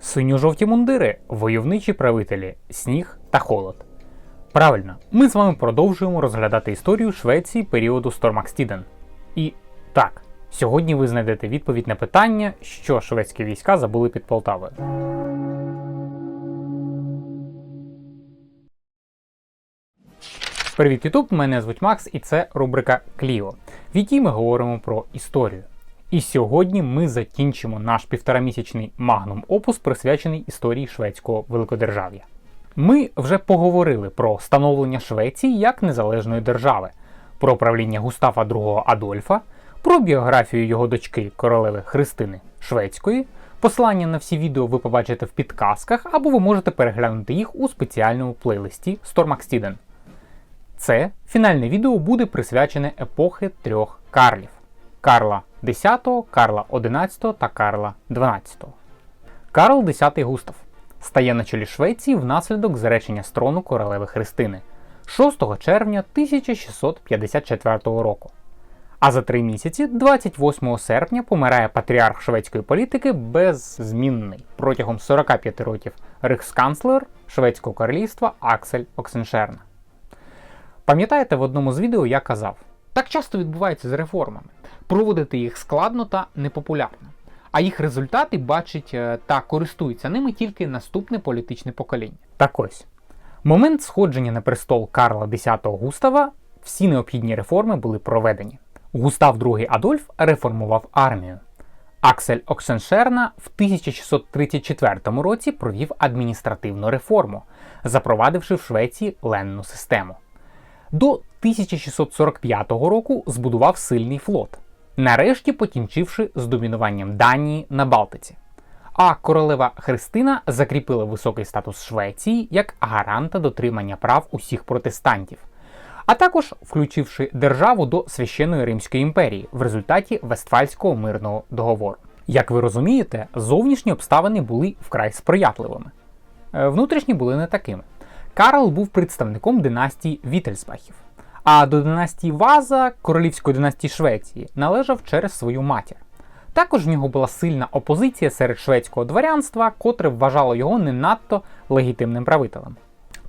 Синьо-жовті мундири, войовничі правителі, сніг та холод. Правильно, ми з вами продовжуємо розглядати історію Швеції періоду Стормакстіден. І так, сьогодні ви знайдете відповідь на питання, що шведські війська забули під Полтавою. Привіт, Ютуб! Мене звуть Макс, і це рубрика Кліо, в якій ми говоримо про історію. І сьогодні ми закінчимо наш півторамісячний магнум опус, присвячений історії шведського великодержав'я. Ми вже поговорили про становлення Швеції як незалежної держави, про правління Густава II Адольфа, про біографію його дочки королеви Христини Шведської. Посилання на всі відео ви побачите в підказках, або ви можете переглянути їх у спеціальному плейлисті Stormaxtiden. Це фінальне відео буде присвячене епохи трьох Карлів: Карла X, Карла XI та Карла XII. Карл X Густав стає на чолі Швеції внаслідок зречення з трону королеви Христини 6 червня 1654 року. А за три місяці, 28 серпня, помирає патріарх шведської політики беззмінний протягом 45 років рейхсканцлер Шведського королівства Аксель Оксеншерна. Пам'ятаєте, в одному з відео я казав, так часто відбувається з реформами. Проводити їх складно та непопулярно. А їх результати бачить е, та користується ними тільки наступне політичне покоління. Так ось, момент сходження на престол Карла X Густава, всі необхідні реформи були проведені. Густав II Адольф реформував армію. Аксель Оксеншерна в 1634 році провів адміністративну реформу, запровадивши в Швеції ленну систему. До 1645 року збудував сильний флот, нарешті покінчивши з домінуванням Данії на Балтиці. А королева Христина закріпила високий статус Швеції як гаранта дотримання прав усіх протестантів, а також включивши державу до священної Римської імперії в результаті Вестфальського мирного договору. Як ви розумієте, зовнішні обставини були вкрай сприятливими, Е, внутрішні були не такими. Карл був представником династії Вітельсбахів, а до династії Ваза, королівської династії Швеції, належав через свою матір. Також в нього була сильна опозиція серед шведського дворянства, котре вважало його не надто легітимним правителем.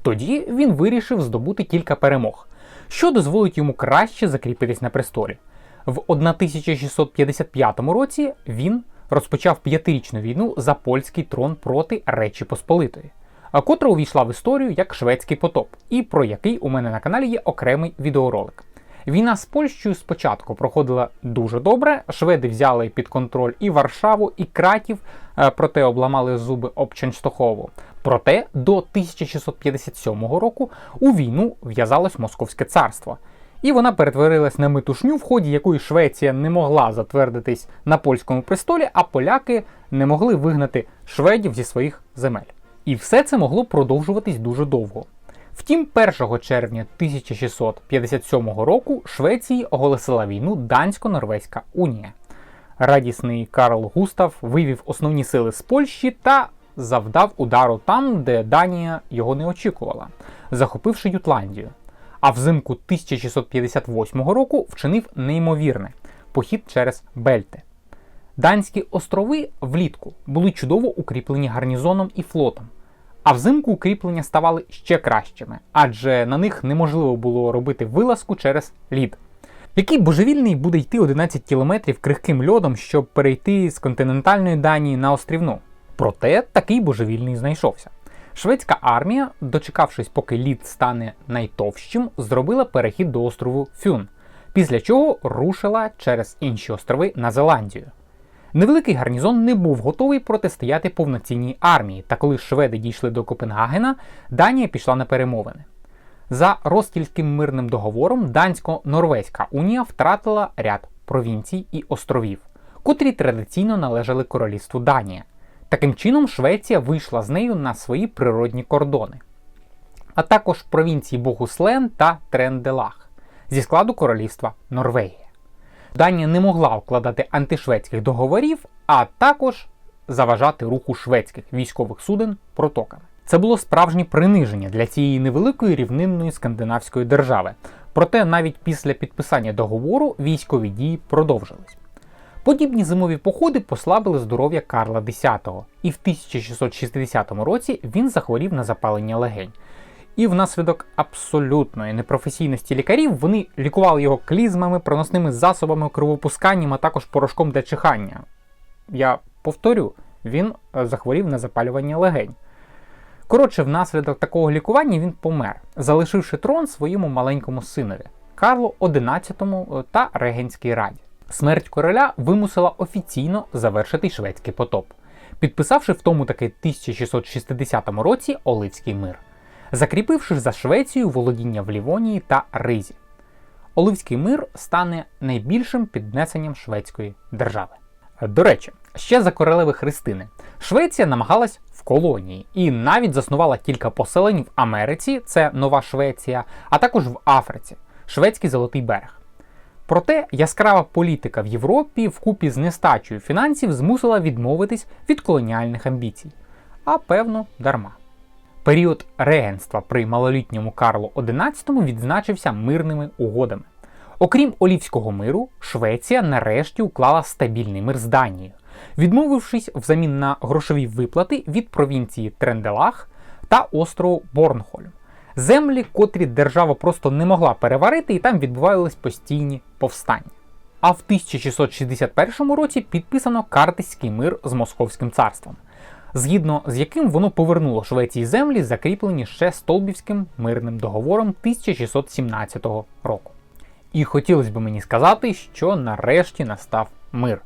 Тоді він вирішив здобути кілька перемог, що дозволить йому краще закріпитись на престолі. В 1655 році він розпочав п'ятирічну війну за польський трон проти Речі Посполитої, котра увійшла в історію як шведський потоп, і про який у мене на каналі є окремий відеоролик. Війна з Польщею спочатку проходила дуже добре. Шведи взяли під контроль і Варшаву, і Кратів, е, проте обламали зуби об Ченстохову. Проте до 1657 року у війну в'язалось Московське царство. І вона перетворилась на метушню, в ході якої Швеція не могла затвердитись на польському престолі, а поляки не могли вигнати шведів зі своїх земель. І все це могло продовжуватись дуже довго. Втім, 1 червня 1657 року Швеції оголосила війну Дансько-Норвезька унія. Радісний Карл Густав вивів основні сили з Польщі та завдав удару там, де Данія його не очікувала, захопивши Ютландію. А взимку 1658 року вчинив неймовірне похід через Бельти. Данські острови влітку були чудово укріплені гарнізоном і флотом. А взимку укріплення ставали ще кращими, адже на них неможливо було робити вилазку через лід. Який божевільний буде йти 11 кілометрів крихким льодом, щоб перейти з континентальної Данії на острівну? Проте такий божевільний знайшовся. Шведська армія, дочекавшись, поки лід стане найтовщим, зробила перехід до острову Фюн, після чого рушила через інші острови на Зеландію. Невеликий гарнізон не був готовий протистояти повноцінній армії, та коли шведи дійшли до Копенгагена, Данія пішла на перемовини. За Ростільським мирним договором Дансько-Норвезька унія втратила ряд провінцій і островів, котрі традиційно належали королівству Данія. Таким чином, Швеція вийшла з нею на свої природні кордони, а також провінції Богуслен та Тренделах зі складу королівства Норвегія. Данія не могла укладати антишведських договорів, а також заважати руху шведських військових суден протоками. Це було справжнє приниження для цієї невеликої рівнинної скандинавської держави. Проте навіть після підписання договору військові дії продовжились. Подібні зимові походи послабили здоров'я Карла X, і в 1660 році він захворів на запалення легень. І внаслідок абсолютної непрофесійності лікарів вони лікували його клізмами, проносними засобами, кровопусканням, а також порошком для чихання. Я повторю, він е, захворів на запалювання легень. Коротше, внаслідок такого лікування він помер, залишивши трон своєму маленькому синові Карлу XI та Регенській раді. Смерть короля вимусила офіційно завершити шведський потоп, підписавши в тому таки 1660 році Оливський мир, закріпивши за Швецією володіння в Лівонії та Ризі. Оливський мир стане найбільшим піднесенням шведської держави. До речі, ще за королеви Христини Швеція намагалась в колонії і навіть заснувала кілька поселень в Америці, це Нова Швеція, а також в Африці, Шведський Золотий Берег. Проте яскрава політика в Європі вкупі з нестачею фінансів змусила відмовитись від колоніальних амбіцій, а певно, дарма. Період регенства при малолітньому Карлу XI відзначився мирними угодами. Окрім Олівського миру, Швеція нарешті уклала стабільний мир з Данією, відмовившись взамін на грошові виплати від провінції Тренделах та острову Борнхольм. Землі, котрі держава просто не могла переварити, і там відбувались постійні повстання. А в 1661 році підписано Картиський мир з Московським царством, згідно з яким воно повернуло Швеції землі, закріплені ще Столбівським мирним договором 1617 року. І хотілося б мені сказати, що нарешті настав мир.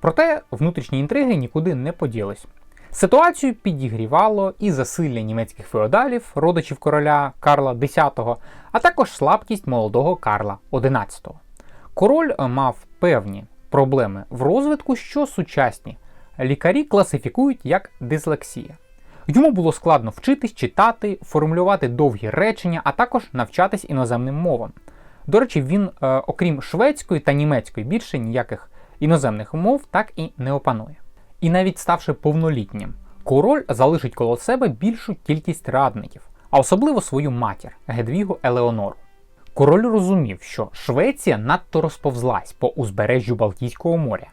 Проте внутрішні інтриги нікуди не поділись. Ситуацію підігрівало і засилля німецьких феодалів, родичів короля Карла X, а також слабкість молодого Карла XI. Король мав певні проблеми в розвитку, що сучасні лікарі класифікують як дислексія. Йому було складно вчитись, читати, формулювати довгі речення, а також навчатись іноземним мовам. До речі, він, е, окрім шведської та німецької, більше ніяких іноземних мов так і не опанує. І навіть ставши повнолітнім, король залишить коло себе більшу кількість радників, а особливо свою матір Гедвігу Елеонору. Король розумів, що Швеція надто розповзлась по узбережжю Балтійського моря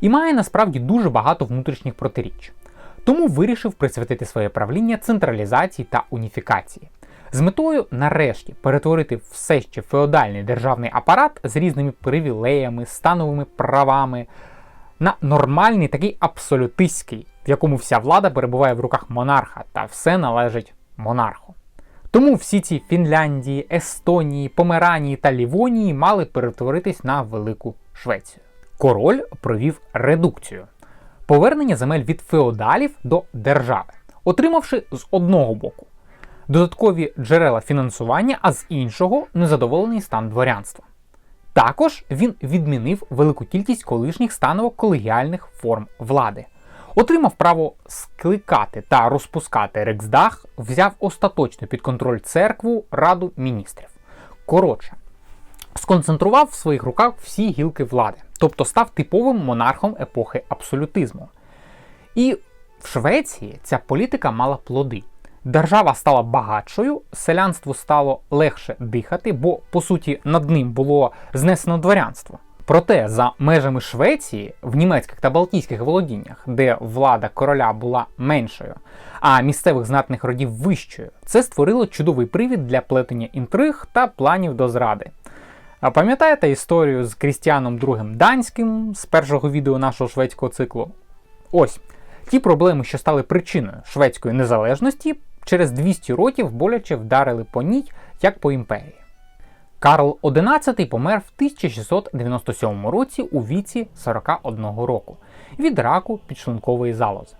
і має насправді дуже багато внутрішніх протиріч. Тому вирішив присвятити своє правління централізації та уніфікації. З метою нарешті перетворити все ще феодальний державний апарат з різними привілеями, становими правами на нормальний такий абсолютистський, в якому вся влада перебуває в руках монарха та все належить монарху. Тому всі ці Фінляндії, Естонії, Померанії та Лівонії мали перетворитись на Велику Швецію. Король провів редукцію повернення земель від феодалів до держави, отримавши з одного боку додаткові джерела фінансування, а з іншого незадоволений стан дворянства. Також він відмінив велику кількість колишніх станово-колегіальних форм влади, отримав право скликати та розпускати Рексдах, взяв остаточно під контроль церкву Раду міністрів. Коротше, сконцентрував в своїх руках всі гілки влади, тобто став типовим монархом епохи абсолютизму. І в Швеції ця політика мала плоди. Держава стала багатшою, селянству стало легше дихати, бо по суті над ним було знесено дворянство. Проте за межами Швеції в німецьких та балтійських володіннях, де влада короля була меншою, а місцевих знатних родів вищою, це створило чудовий привід для плетення інтриг та планів до зради. А пам'ятаєте історію з Крістіаном II Данським з першого відео нашого шведського циклу? Ось ті проблеми, що стали причиною шведської незалежності, через 200 років боляче вдарили по ній, як по імперії. Карл XI помер в 1697 році у віці 41 року від раку підшлункової залози.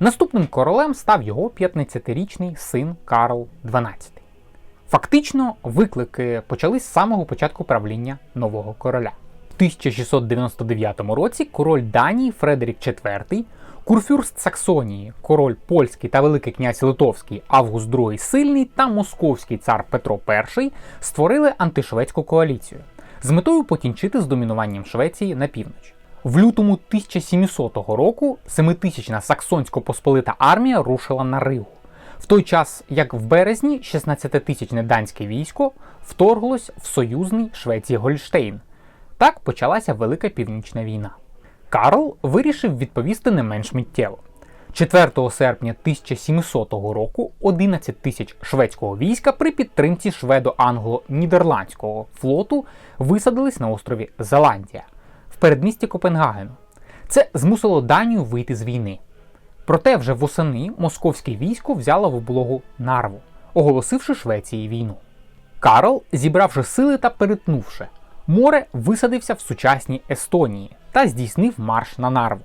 Наступним королем став його 15-річний син Карл XII. Фактично, виклики почались з самого початку правління нового короля. В 1699 році король Данії Фредерік IV Курфюрст Саксонії, король польський та Великий князь Литовський Август II Сильний та Московський цар Петро І створили антишведську коаліцію з метою покінчити з домінуванням Швеції на північ. В лютому 1700 року семитисячна саксонсько-посполита армія рушила на Ригу. В той час, як в березні 16-тисячне данське військо вторглось в союзний Швеції Гольштейн. Так почалася Велика Північна війна. Карл вирішив відповісти не менш миттєво. 4 серпня 1700 року 11 тисяч шведського війська при підтримці шведо-англо-нідерландського флоту висадились на острові Зеландія в передмісті Копенгагену. Це змусило Данію вийти з війни. Проте вже восени московське військо взяло в облогу Нарву, оголосивши Швеції війну. Карл, зібравши сили та перетнувши море, висадився в сучасній Естонії та здійснив марш на Нарву.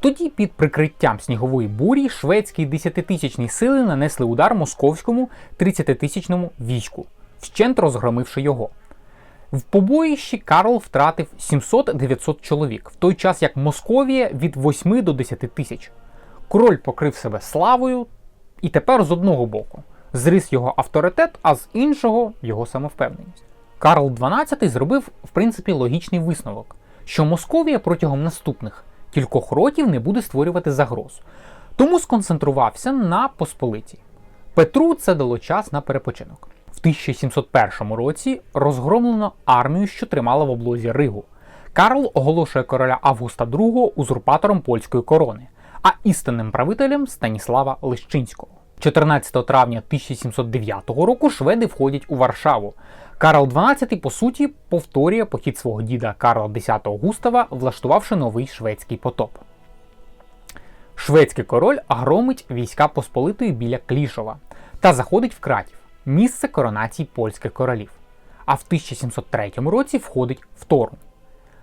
Тоді під прикриттям снігової бурі шведські 10-тисячні сили нанесли удар московському 30-тисячному війську, вщент розгромивши його. В побоїщі Карл втратив 700-900 чоловік, в той час як Московія від 8 до 10 тисяч. Король покрив себе славою, і тепер з одного боку зріс його авторитет, а з іншого його самовпевненість. Карл XII зробив, в принципі, логічний висновок, що Московія протягом наступних кількох років не буде створювати загроз, тому сконцентрувався на Посполиті. Петру це дало час на перепочинок. В 1701 році розгромлено армію, що тримала в облозі Ригу. Карл оголошує короля Августа II узурпатором польської корони, а істинним правителем Станіслава Лещинського. 14 травня 1709 року шведи входять у Варшаву. Карл XII, по суті, повторює похід свого діда Карла X Густава, влаштувавши новий шведський потоп. Шведський король громить війська Посполитої біля Клішова та заходить в Кратів, місце коронації польських королів. А в 1703 році входить в Торун.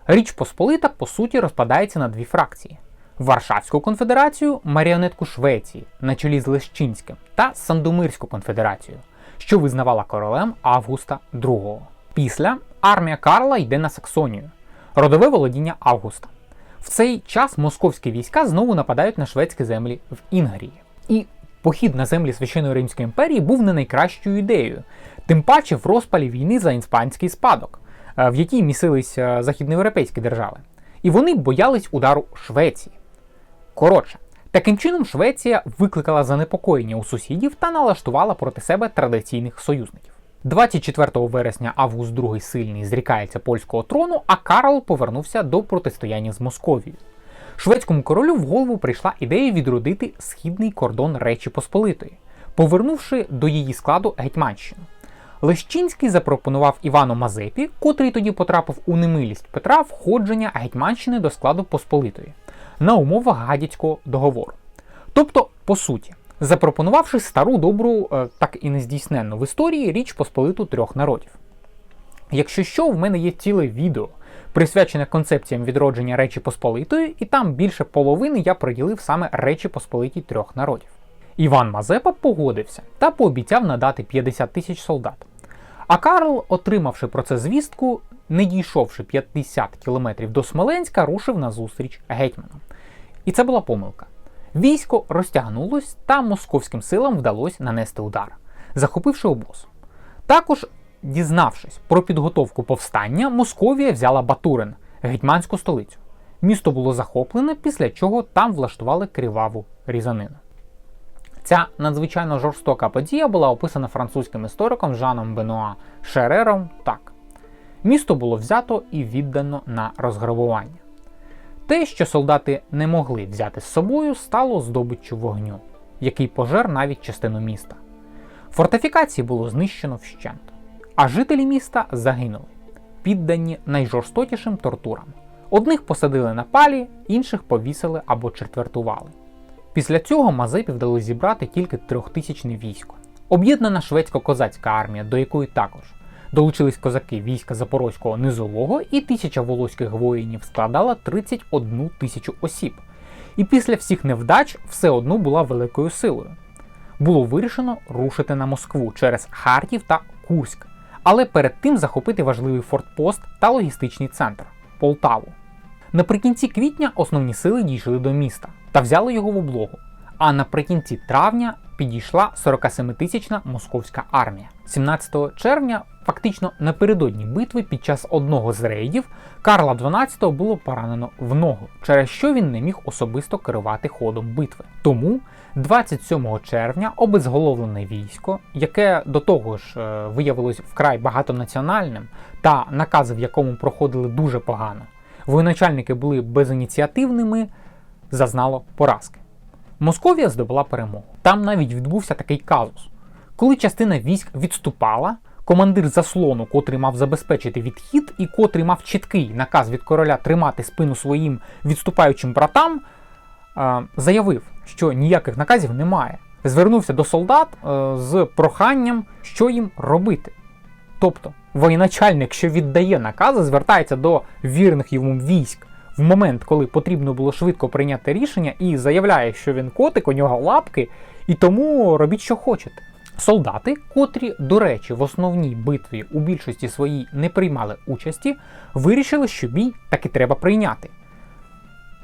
Річ Посполита, по суті, розпадається на дві фракції: Варшавську конфедерацію, маріонетку Швеції на чолі з Лещинським та Сандомирську конфедерацію, що визнавала королем Августа II. Після армія Карла йде на Саксонію, родове володіння Августа. В цей час московські війська знову нападають на шведські землі в Інгрії. І похід на землі Священної Римської імперії був не найкращою ідеєю, тим паче в розпалі війни за іспанський спадок, е, в якій місились е, західноєвропейські держави. І вони боялись удару Швеції. Коротше, таким чином Швеція викликала занепокоєння у сусідів та налаштувала проти себе традиційних союзників. 24 вересня Август II сильний зрікається польського трону, а Карл повернувся до протистояння з Московією. Шведському королю в голову прийшла ідея відродити східний кордон Речі Посполитої, повернувши до її складу Гетьманщину. Лещинський запропонував Івану Мазепі, котрий тоді потрапив у немилість Петра, входження Гетьманщини до складу Посполитої на умовах гадяцького договору. Тобто, по суті, запропонувавши стару добру, е, так і нездійсненну в історії річ Посполиту трьох народів. Якщо що, в мене є ціле відео, присвячене концепціям відродження Речі Посполитої, і там більше половини я приділив саме Речі Посполитій трьох народів. Іван Мазепа погодився та пообіцяв надати 50 тисяч солдат. А Карл, отримавши про це звістку, не дійшовши 50 кілометрів до Смоленська, рушив на зустріч гетьманам. І це була помилка. Військо розтягнулось, та московським силам вдалося нанести удар, захопивши обоз. Також, дізнавшись про підготовку повстання, Московія взяла Батурин, гетьманську столицю. Місто було захоплене, після чого там влаштували криваву різанину. Ця надзвичайно жорстока подія була описана французьким істориком Жаном Бенуа Шерером так: місто було взято і віддано на розграбування. Те, що солдати не могли взяти з собою, стало здобиччю вогню, який пожер навіть частину міста. Фортифікації було знищено вщент, а жителі міста загинули, піддані найжорстокішим тортурам. Одних посадили на палі, інших повісили або четвертували. Після цього Мазепі вдалося зібрати тільки трьохтисячне військо. Об'єднана шведсько-козацька армія, до якої також долучились козаки війська Запорозького низового, і тисяча волоських воїнів складала 31 тисячу осіб. І після всіх невдач все одно була великою силою. Було вирішено рушити на Москву через Харків та Курськ, але перед тим захопити важливий фортпост та логістичний центр Полтаву. Наприкінці квітня основні сили дійшли до міста та взяли його в облогу. А наприкінці травня підійшла 47-тисячна московська армія. 17 червня, фактично напередодні битви, під час одного з рейдів Карла XII було поранено в ногу, через що він не міг особисто керувати ходом битви. Тому 27 червня обезголовлене військо, яке до того ж е, виявилось вкрай багатонаціональним, та накази в якому проходили дуже погано воєначальники були безініціативними, зазнало поразки. Московія здобула перемогу. Там навіть відбувся такий казус. Коли частина військ відступала, командир заслону, котрий мав забезпечити відхід, і котрий мав чіткий наказ від короля тримати спину своїм відступаючим братам, е, заявив, що ніяких наказів немає. Звернувся до солдат е, з проханням, що їм робити. Тобто, воєначальник, що віддає накази, звертається до вірних йому військ в момент, коли потрібно було швидко прийняти рішення, і заявляє, що він котик, у нього лапки, і тому робіть, що хочете. Солдати, котрі, до речі, в основній битві у більшості своїй не приймали участі, вирішили, що бій таки треба прийняти.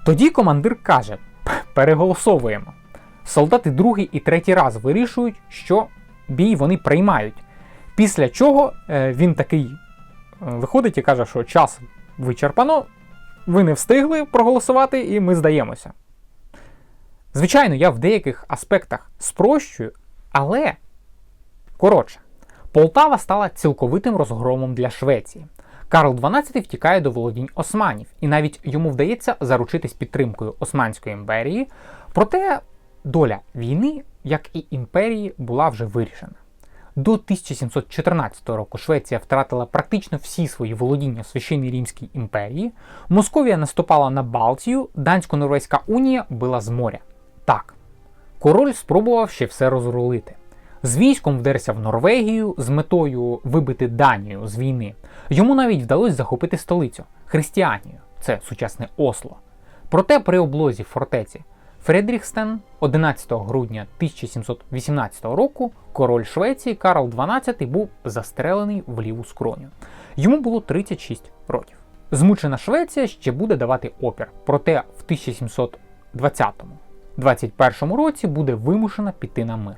Тоді командир каже: переголосовуємо. Солдати другий і третій раз вирішують, що бій вони приймають. Після чого е, він такий е, виходить і каже, що час вичерпано, ви не встигли проголосувати, і ми здаємося. Звичайно, я в деяких аспектах спрощую, але коротше, Полтава стала цілковитим розгромом для Швеції. Карл XII втікає до володінь османів, і навіть йому вдається заручитись підтримкою Османської імперії. Проте доля війни, як і імперії, була вже вирішена. До 1714 року Швеція втратила практично всі свої володіння в Священній Римській імперії. Московія наступала на Балтію, Дансько-Норвезька унія била з моря. Так, король спробував ще все розрулити. З військом вдерся в Норвегію з метою вибити Данію з війни. Йому навіть вдалося захопити столицю Христіанію, це сучасне Осло. Проте при облозі фортеці Фредріхстен 11 грудня 1718 року король Швеції Карл XII був застрелений в ліву скроню. Йому було 36 років. Змучена Швеція ще буде давати опір, проте в 1720-21 році буде вимушена піти на мир.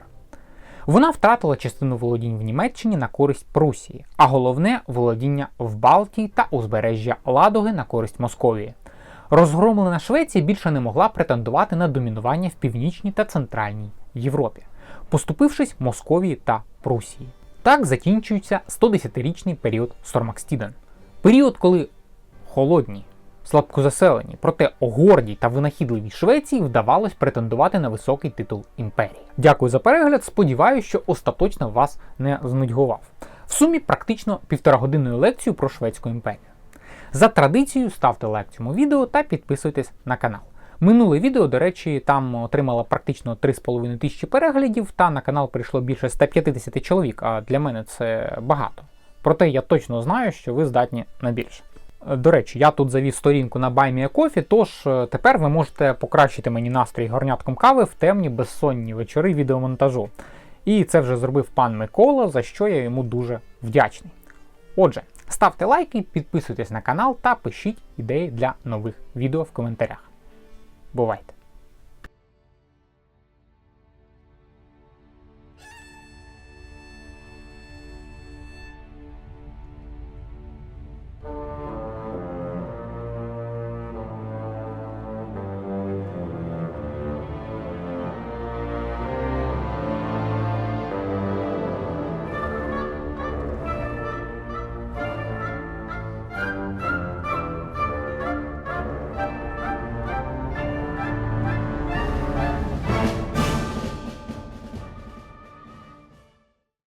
Вона втратила частину володінь в Німеччині на користь Прусії, а головне володіння в Балтії та узбережжя Ладоги на користь Московії. Розгромлена Швеція більше не могла претендувати на домінування в північній та центральній Європі, поступившись Московії та Прусії. Так закінчується 110-річний період Стормакстіден. Період, коли холодні, слабкозаселені, проте гордій та винахідливій Швеції вдавалось претендувати на високий титул імперії. Дякую за перегляд. Сподіваюся, що остаточно вас не знудьгував. В сумі практично півторагодинною лекцію про Шведську імперію. За традицією ставте лайк цьому відео та підписуйтесь на канал. Минуле відео, до речі, там отримало практично 3,5 тисячі переглядів, та на канал прийшло більше 150 чоловік, а для мене це багато. Проте я точно знаю, що ви здатні на більше. До речі, я тут завів сторінку на BuyMeACoffee, тож е, тепер ви можете покращити мені настрій горнятком кави в темні безсонні вечори відеомонтажу. І це вже зробив пан Микола, за що я йому дуже вдячний. Отже, ставте лайки, підписуйтесь на канал та пишіть ідеї для нових відео в коментарях. Бувайте!